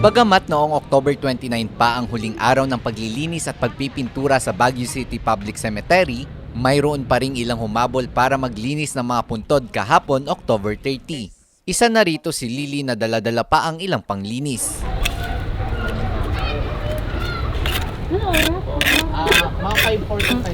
Bagamat noong October 29 pa ang huling araw ng paglilinis at pagpipintura sa Baguio City Public Cemetery, mayroon pa ring ilang humabol para maglinis ng mga puntod kahapon October 30. Isa na rito si Lily na daladala pa ang ilang panglinis. mga 545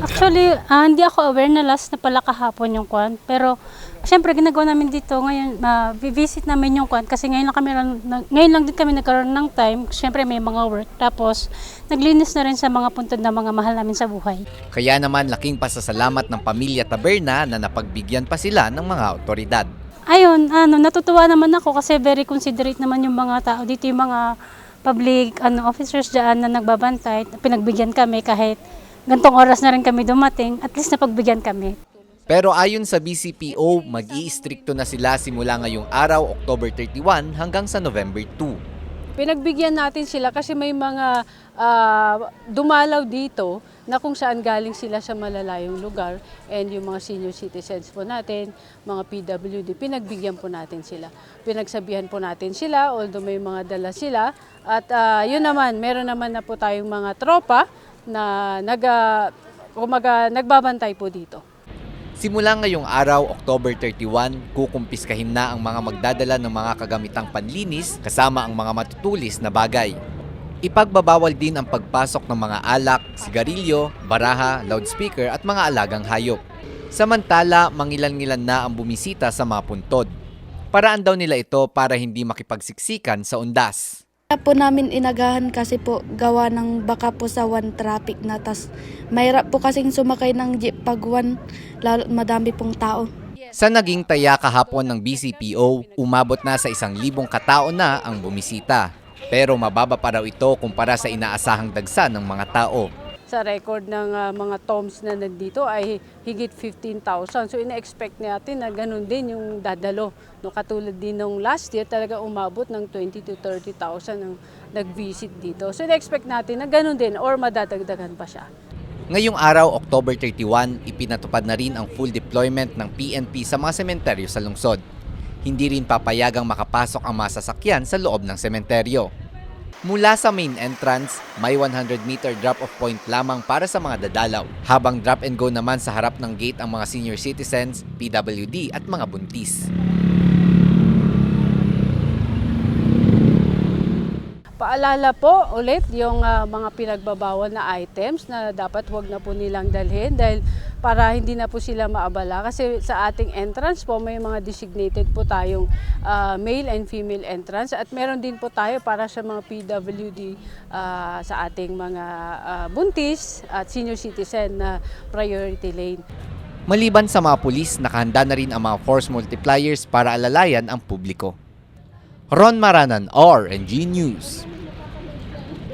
Actually, ah, hindi ako aware na last na pala kahapon yung kwan. Pero, syempre, ginagawa namin dito ngayon, ma-visit namin yung kwan. Kasi ngayon lang, kami, na- ngayon lang din kami nagkaroon ng time. Syempre, may mga work. Tapos, naglinis na rin sa mga puntod na mga mahal namin sa buhay. Kaya naman laking pasasalamat ng pamilya Taberna na napagbigyan pa sila ng mga otoridad. Ayun, ano, natutuwa naman ako kasi very considerate naman yung mga tao dito, yung mga public ano, officers dyan na nagbabantay. Pinagbigyan kami kahit gantong oras na rin kami dumating, at least napagbigyan kami. Pero ayon sa BCPO, mag iistrikto na sila simula ngayong araw, October 31 hanggang sa November 2. Pinagbigyan natin sila kasi may mga ah, dumalaw dito na kung saan galing sila sa malalayong lugar and yung mga senior citizens po natin, mga PWD, pinagbigyan po natin sila. Pinagsabihan po natin sila, although may mga dala sila. At ah, yun naman, meron naman na po tayong mga tropa na nag, ah, kumaga, nagbabantay po dito. Simula ngayong araw, October 31, kukumpiskahin na ang mga magdadala ng mga kagamitang panlinis kasama ang mga matutulis na bagay. Ipagbabawal din ang pagpasok ng mga alak, sigarilyo, baraha, loudspeaker at mga alagang hayop. Samantala, mangilan-ngilan na ang bumisita sa mga puntod. Paraan daw nila ito para hindi makipagsiksikan sa undas. Kaya po namin inagahan kasi po gawa ng baka po sa one traffic na tas mahirap po kasing sumakay ng jeep pag one lalo madami pong tao. Sa naging taya kahapon ng BCPO, umabot na sa isang libong katao na ang bumisita. Pero mababa pa raw ito kumpara sa inaasahang dagsa ng mga tao. Sa record ng ah, mga toms na nandito ay higit 15,000. So ina-expect natin na ganun din yung dadalo. No, katulad din nung last year, talaga umabot ng 20 to 30,000 ang nag-visit dito. So ina-expect natin na ganun din or madadagdagan pa siya. Ngayong araw, October 31, ipinatupad na rin ang full deployment ng PNP sa mga sementeryo sa lungsod. Hindi rin papayagang makapasok ang mga sasakyan sa loob ng sementeryo. Mula sa main entrance, may 100 meter drop-off point lamang para sa mga dadalaw, habang drop and go naman sa harap ng gate ang mga senior citizens, PWD at mga buntis. Paalala po ulit yung ah, mga pinagbabawal na items na dapat huwag na po nilang dalhin dahil para hindi na po sila maabala kasi sa ating entrance po may mga designated po tayong ah, male and female entrance at meron din po tayo para sa mga PWD ah, sa ating mga ah, buntis at senior citizen na priority lane. Maliban sa mga pulis, nakahanda na rin ang mga force multipliers para alalayan ang publiko. Ron Maranan, RNG News.